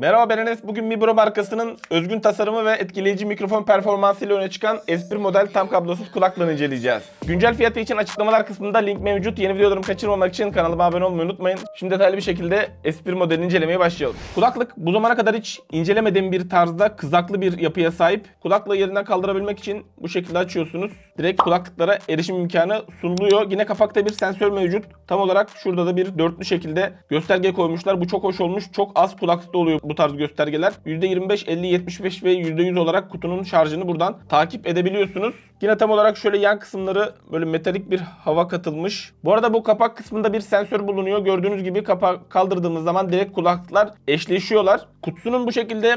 Merhaba ben Enes. Bugün Mibro markasının özgün tasarımı ve etkileyici mikrofon performansıyla öne çıkan S1 model tam kablosuz kulaklığını inceleyeceğiz. Güncel fiyatı için açıklamalar kısmında link mevcut. Yeni videolarımı kaçırmamak için kanalıma abone olmayı unutmayın. Şimdi detaylı bir şekilde S1 modelini incelemeye başlayalım. Kulaklık bu zamana kadar hiç incelemediğim bir tarzda kızaklı bir yapıya sahip. Kulaklığı yerinden kaldırabilmek için bu şekilde açıyorsunuz. Direkt kulaklıklara erişim imkanı sunuluyor. Yine kapakta bir sensör mevcut. Tam olarak şurada da bir dörtlü şekilde gösterge koymuşlar. Bu çok hoş olmuş. Çok az kulaklıkta oluyor bu tarz göstergeler. %25, 50, 75 ve %100 olarak kutunun şarjını buradan takip edebiliyorsunuz. Yine tam olarak şöyle yan kısımları böyle metalik bir hava katılmış. Bu arada bu kapak kısmında bir sensör bulunuyor. Gördüğünüz gibi kapağı kaldırdığımız zaman direkt kulaklıklar eşleşiyorlar. Kutusunun bu şekilde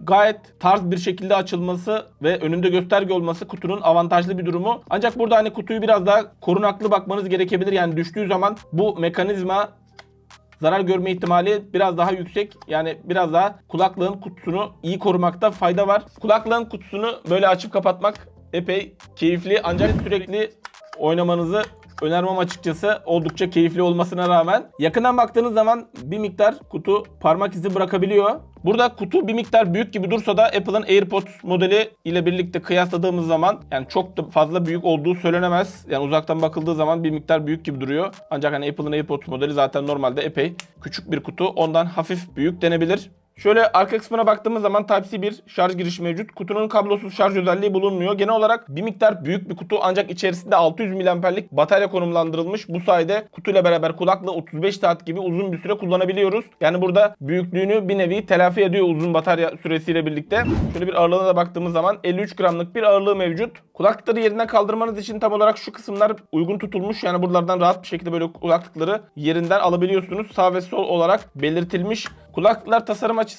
gayet tarz bir şekilde açılması ve önünde gösterge olması kutunun avantajlı bir durumu. Ancak burada hani kutuyu biraz daha korunaklı bakmanız gerekebilir. Yani düştüğü zaman bu mekanizma zarar görme ihtimali biraz daha yüksek. Yani biraz daha kulaklığın kutusunu iyi korumakta fayda var. Kulaklığın kutusunu böyle açıp kapatmak epey keyifli ancak sürekli oynamanızı önermem açıkçası oldukça keyifli olmasına rağmen. Yakından baktığınız zaman bir miktar kutu parmak izi bırakabiliyor. Burada kutu bir miktar büyük gibi dursa da Apple'ın AirPods modeli ile birlikte kıyasladığımız zaman yani çok da fazla büyük olduğu söylenemez. Yani uzaktan bakıldığı zaman bir miktar büyük gibi duruyor. Ancak hani Apple'ın AirPods modeli zaten normalde epey küçük bir kutu. Ondan hafif büyük denebilir. Şöyle arka kısmına baktığımız zaman Type-C bir şarj girişi mevcut. Kutunun kablosuz şarj özelliği bulunmuyor. Genel olarak bir miktar büyük bir kutu ancak içerisinde 600 mAh'lik batarya konumlandırılmış. Bu sayede kutuyla beraber kulaklığı 35 saat gibi uzun bir süre kullanabiliyoruz. Yani burada büyüklüğünü bir nevi telafi ediyor uzun batarya süresiyle birlikte. Şöyle bir ağırlığına da baktığımız zaman 53 gramlık bir ağırlığı mevcut. Kulaklıkları yerinden kaldırmanız için tam olarak şu kısımlar uygun tutulmuş. Yani buralardan rahat bir şekilde böyle kulaklıkları yerinden alabiliyorsunuz. Sağ ve sol olarak belirtilmiş. Kulaklıklar tasarım açısından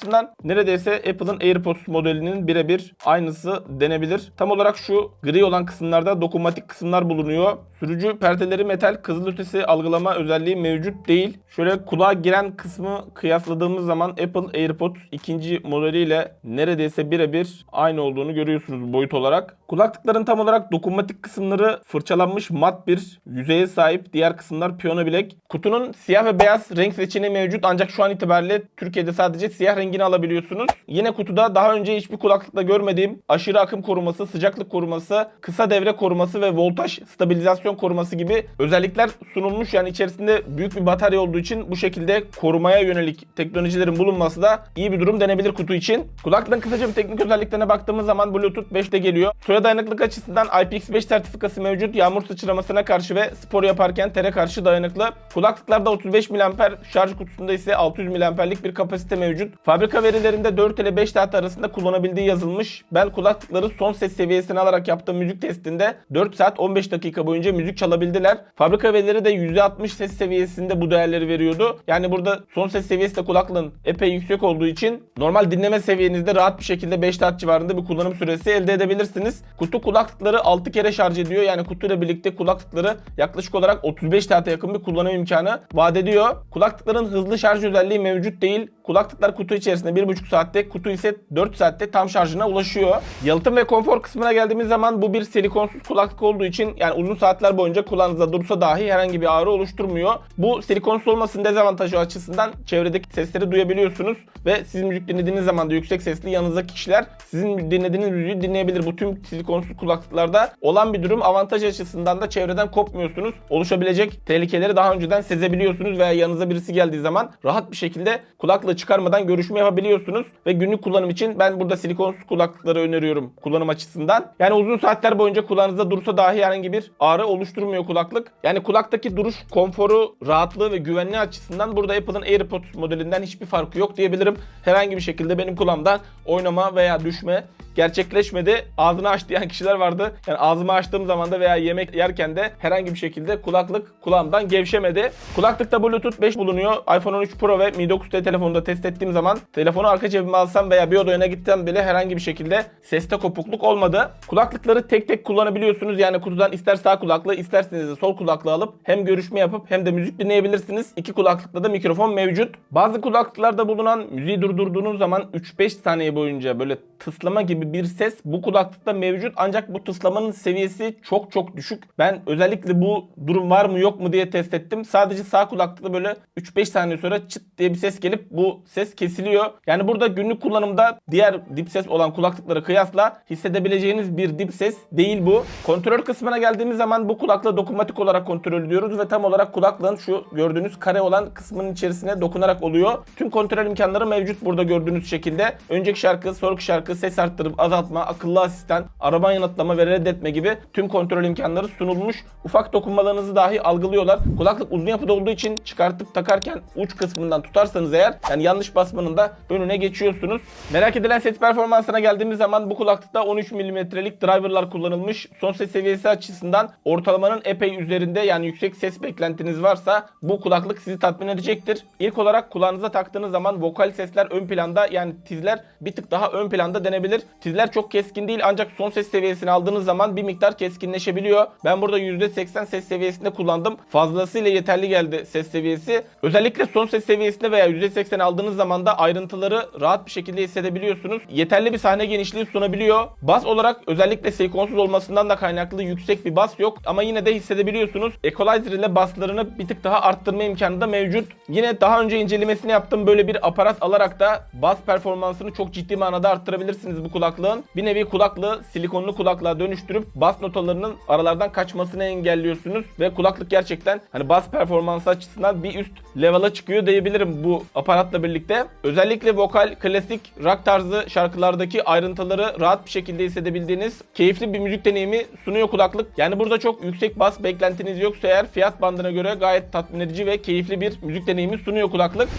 neredeyse Apple'ın AirPods modelinin birebir aynısı denebilir. Tam olarak şu gri olan kısımlarda dokunmatik kısımlar bulunuyor. Sürücü perdeleri metal kızılötesi algılama özelliği mevcut değil. Şöyle kulağa giren kısmı kıyasladığımız zaman Apple AirPods ikinci modeliyle neredeyse birebir aynı olduğunu görüyorsunuz boyut olarak. Kulaklıkların tam olarak dokunmatik kısımları fırçalanmış mat bir yüzeye sahip. Diğer kısımlar piyano bilek. Kutunun siyah ve beyaz renk seçeneği mevcut ancak şu an itibariyle Türkiye'de sadece siyah rengini alabiliyorsunuz. Yine kutuda daha önce hiçbir kulaklıkta görmediğim aşırı akım koruması, sıcaklık koruması, kısa devre koruması ve voltaj stabilizasyon koruması gibi özellikler sunulmuş. Yani içerisinde büyük bir batarya olduğu için bu şekilde korumaya yönelik teknolojilerin bulunması da iyi bir durum denebilir kutu için. Kulaklığın kısaca bir teknik özelliklerine baktığımız zaman Bluetooth 5'te geliyor. Suya dayanıklık açısından IPX5 sertifikası mevcut. Yağmur sıçramasına karşı ve spor yaparken tere karşı dayanıklı. Kulaklıklarda 35 mAh şarj kutusunda ise 600 mAh'lik bir kapasite mevcut. Fabrika verilerinde 4 ile 5 saat arasında kullanabildiği yazılmış. Ben kulaklıkları son ses seviyesine alarak yaptığım müzik testinde 4 saat 15 dakika boyunca müzik çalabildiler. Fabrika verileri de %60 ses seviyesinde bu değerleri veriyordu. Yani burada son ses seviyesi de kulaklığın epey yüksek olduğu için normal dinleme seviyenizde rahat bir şekilde 5 saat civarında bir kullanım süresi elde edebilirsiniz. Kutu kulaklıkları 6 kere şarj ediyor. Yani kutuyla birlikte kulaklıkları yaklaşık olarak 35 saate yakın bir kullanım imkanı vaat ediyor. Kulaklıkların hızlı şarj özelliği mevcut değil. Kulaklıklar kutu içerisinde 1,5 saatte, kutu ise 4 saatte tam şarjına ulaşıyor. Yalıtım ve konfor kısmına geldiğimiz zaman bu bir silikonsuz kulaklık olduğu için yani uzun saatler boyunca kulağınızda dursa dahi herhangi bir ağrı oluşturmuyor. Bu silikonsuz olmasının dezavantajı açısından çevredeki sesleri duyabiliyorsunuz ve siz müzik dinlediğiniz zaman da yüksek sesli yanınızdaki kişiler sizin dinlediğiniz müziği dinleyebilir. Bu tüm silikonsuz kulaklıklarda olan bir durum. Avantaj açısından da çevreden kopmuyorsunuz. Oluşabilecek tehlikeleri daha önceden sezebiliyorsunuz veya yanınıza birisi geldiği zaman rahat bir şekilde kulaklığı çıkarmadan görüşme yapabiliyorsunuz ve günlük kullanım için ben burada silikonsuz kulaklıkları öneriyorum kullanım açısından. Yani uzun saatler boyunca kulağınızda dursa dahi herhangi bir ağrı oluşturmuyor kulaklık. Yani kulaktaki duruş konforu, rahatlığı ve güvenliği açısından burada Apple'ın AirPods modelinden hiçbir farkı yok diyebilirim. Herhangi bir şekilde benim kulağımdan oynama veya düşme gerçekleşmedi. Ağzını aç diyen kişiler vardı. Yani ağzımı açtığım zaman da veya yemek yerken de herhangi bir şekilde kulaklık kulağımdan gevşemedi. Kulaklıkta Bluetooth 5 bulunuyor. iPhone 13 Pro ve Mi 9T telefonunda test ettiğim zaman telefonu arka cebime alsam veya bir odaya gitsem bile herhangi bir şekilde seste kopukluk olmadı. Kulaklıkları tek tek kullanabiliyorsunuz. Yani kutudan ister sağ kulaklığı isterseniz de sol kulaklığı alıp hem görüşme yapıp hem de müzik dinleyebilirsiniz. İki kulaklıkta da mikrofon mevcut. Bazı kulaklıklarda bulunan müziği durdurduğunuz zaman 3-5 saniye boyunca böyle tıslama gibi gibi bir ses bu kulaklıkta mevcut ancak bu tıslamanın seviyesi çok çok düşük. Ben özellikle bu durum var mı yok mu diye test ettim. Sadece sağ kulaklıkta böyle 3-5 saniye sonra çıt diye bir ses gelip bu ses kesiliyor. Yani burada günlük kullanımda diğer dip ses olan kulaklıklara kıyasla hissedebileceğiniz bir dip ses değil bu. Kontrol kısmına geldiğimiz zaman bu kulaklığı dokunmatik olarak kontrol ediyoruz ve tam olarak kulaklığın şu gördüğünüz kare olan kısmının içerisine dokunarak oluyor. Tüm kontrol imkanları mevcut burada gördüğünüz şekilde. Önceki şarkı, sonraki şarkı, ses azaltma, akıllı asistan, araba yanıtlama ve reddetme gibi tüm kontrol imkanları sunulmuş. Ufak dokunmalarınızı dahi algılıyorlar. Kulaklık uzun yapıda olduğu için çıkartıp takarken uç kısmından tutarsanız eğer yani yanlış basmanın da önüne geçiyorsunuz. Merak edilen ses performansına geldiğimiz zaman bu kulaklıkta 13 mm'lik driverlar kullanılmış. Son ses seviyesi açısından ortalamanın epey üzerinde yani yüksek ses beklentiniz varsa bu kulaklık sizi tatmin edecektir. İlk olarak kulağınıza taktığınız zaman vokal sesler ön planda yani tizler bir tık daha ön planda denebilir. Tizler çok keskin değil ancak son ses seviyesini aldığınız zaman bir miktar keskinleşebiliyor. Ben burada %80 ses seviyesinde kullandım. Fazlasıyla yeterli geldi ses seviyesi. Özellikle son ses seviyesinde veya %80 aldığınız zaman da ayrıntıları rahat bir şekilde hissedebiliyorsunuz. Yeterli bir sahne genişliği sunabiliyor. Bas olarak özellikle silikonsuz olmasından da kaynaklı yüksek bir bas yok ama yine de hissedebiliyorsunuz. Equalizer ile baslarını bir tık daha arttırma imkanı da mevcut. Yine daha önce incelemesini yaptım. Böyle bir aparat alarak da bas performansını çok ciddi manada arttırabilirsiniz bu kulaklığın. Bir nevi kulaklığı silikonlu kulaklığa dönüştürüp bas notalarının aralardan kaçmasını engelliyorsunuz ve kulaklık gerçekten hani bas performansı açısından bir üst level'a çıkıyor diyebilirim bu aparatla birlikte. Özellikle vokal, klasik, rock tarzı şarkılardaki ayrıntıları rahat bir şekilde hissedebildiğiniz keyifli bir müzik deneyimi sunuyor kulaklık. Yani burada çok yüksek bas beklentiniz yoksa eğer fiyat bandına göre gayet tatmin edici ve keyifli bir müzik deneyimi sunuyor kulaklık.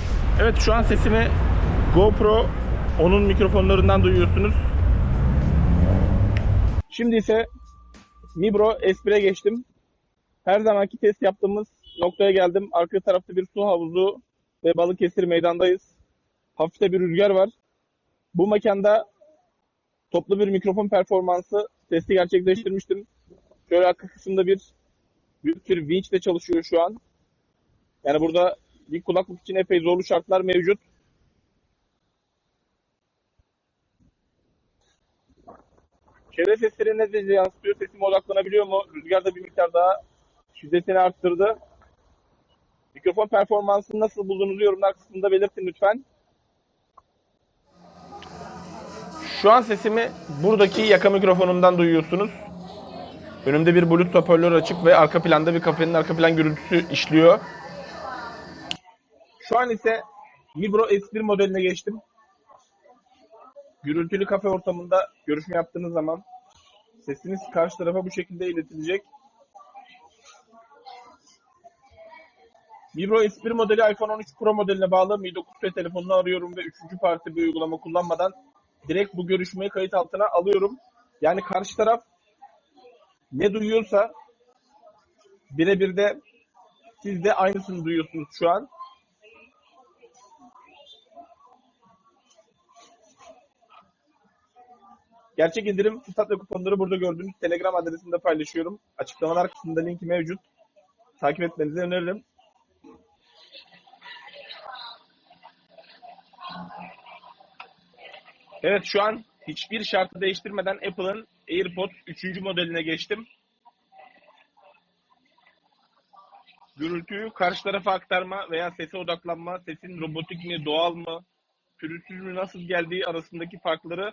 Evet şu an sesimi GoPro onun mikrofonlarından duyuyorsunuz. Şimdi ise Mibro S1'e geçtim. Her zamanki test yaptığımız noktaya geldim. Arka tarafta bir su havuzu ve Balıkesir meydandayız. Hafif de bir rüzgar var. Bu mekanda toplu bir mikrofon performansı testi gerçekleştirmiştim. Şöyle arka kısımda bir büyük bir winch de çalışıyor şu an. Yani burada bir kulaklık için epey zorlu şartlar mevcut. Çevre sesleri ne derece yansıtıyor? Sesime odaklanabiliyor mu? Rüzgar da bir miktar daha şiddetini arttırdı. Mikrofon performansını nasıl bulduğunuzu yorumlar kısmında belirtin lütfen. Şu an sesimi buradaki yaka mikrofonumdan duyuyorsunuz. Önümde bir Bluetooth hoparlör açık ve arka planda bir kafenin arka plan gürültüsü işliyor. Şu an ise Mibro S1 modeline geçtim. Gürültülü kafe ortamında görüşme yaptığınız zaman sesiniz karşı tarafa bu şekilde iletilecek. Mibro S1 modeli iPhone 13 Pro modeline bağlı Mi 9T telefonunu arıyorum ve üçüncü parti bir uygulama kullanmadan direkt bu görüşmeyi kayıt altına alıyorum. Yani karşı taraf ne duyuyorsa birebir de siz de aynısını duyuyorsunuz şu an. Gerçek indirim fırsat ve kuponları burada gördüğünüz Telegram adresinde paylaşıyorum. Açıklamalar kısmında linki mevcut. Takip etmenizi öneririm. Evet şu an hiçbir şartı değiştirmeden Apple'ın AirPods 3. modeline geçtim. Gürültüyü karşı tarafa aktarma veya sese odaklanma, sesin robotik mi, doğal mı, pürüzsüz mü nasıl geldiği arasındaki farkları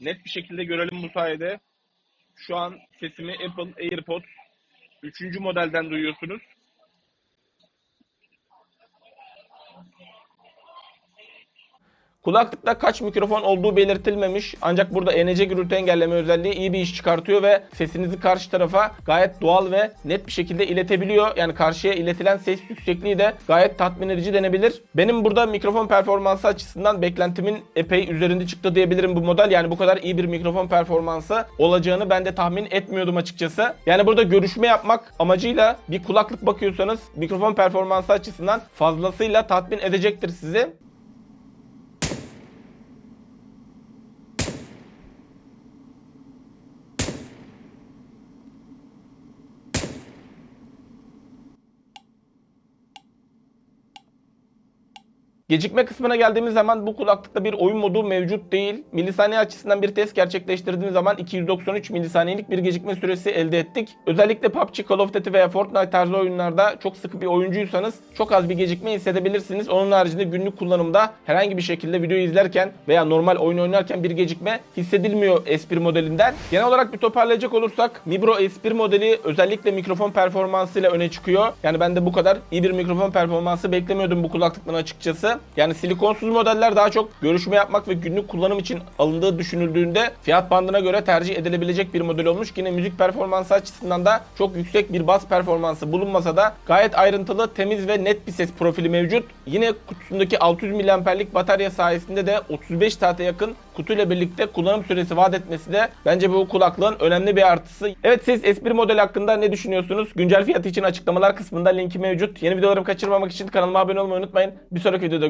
net bir şekilde görelim bu sayede. Şu an sesimi Apple AirPods 3. modelden duyuyorsunuz. Kulaklıkta kaç mikrofon olduğu belirtilmemiş ancak burada ENC gürültü engelleme özelliği iyi bir iş çıkartıyor ve sesinizi karşı tarafa gayet doğal ve net bir şekilde iletebiliyor. Yani karşıya iletilen ses yüksekliği de gayet tatmin edici denebilir. Benim burada mikrofon performansı açısından beklentimin epey üzerinde çıktı diyebilirim bu model. Yani bu kadar iyi bir mikrofon performansı olacağını ben de tahmin etmiyordum açıkçası. Yani burada görüşme yapmak amacıyla bir kulaklık bakıyorsanız mikrofon performansı açısından fazlasıyla tatmin edecektir sizi. Gecikme kısmına geldiğimiz zaman bu kulaklıkta bir oyun modu mevcut değil. Milisaniye açısından bir test gerçekleştirdiğimiz zaman 293 milisaniyelik bir gecikme süresi elde ettik. Özellikle PUBG, Call of Duty veya Fortnite tarzı oyunlarda çok sıkı bir oyuncuysanız çok az bir gecikme hissedebilirsiniz. Onun haricinde günlük kullanımda herhangi bir şekilde video izlerken veya normal oyun oynarken bir gecikme hissedilmiyor S1 modelinden. Genel olarak bir toparlayacak olursak Mibro S1 modeli özellikle mikrofon performansıyla öne çıkıyor. Yani ben de bu kadar iyi bir mikrofon performansı beklemiyordum bu kulaklıktan açıkçası. Yani silikonsuz modeller daha çok görüşme yapmak ve günlük kullanım için alındığı düşünüldüğünde fiyat bandına göre tercih edilebilecek bir model olmuş. Yine müzik performansı açısından da çok yüksek bir bas performansı bulunmasa da gayet ayrıntılı, temiz ve net bir ses profili mevcut. Yine kutusundaki 600 mAh'lik batarya sayesinde de 35 saate yakın kutuyla birlikte kullanım süresi vaat etmesi de bence bu kulaklığın önemli bir artısı. Evet siz S1 model hakkında ne düşünüyorsunuz? Güncel fiyatı için açıklamalar kısmında linki mevcut. Yeni videolarımı kaçırmamak için kanalıma abone olmayı unutmayın. Bir sonraki videoda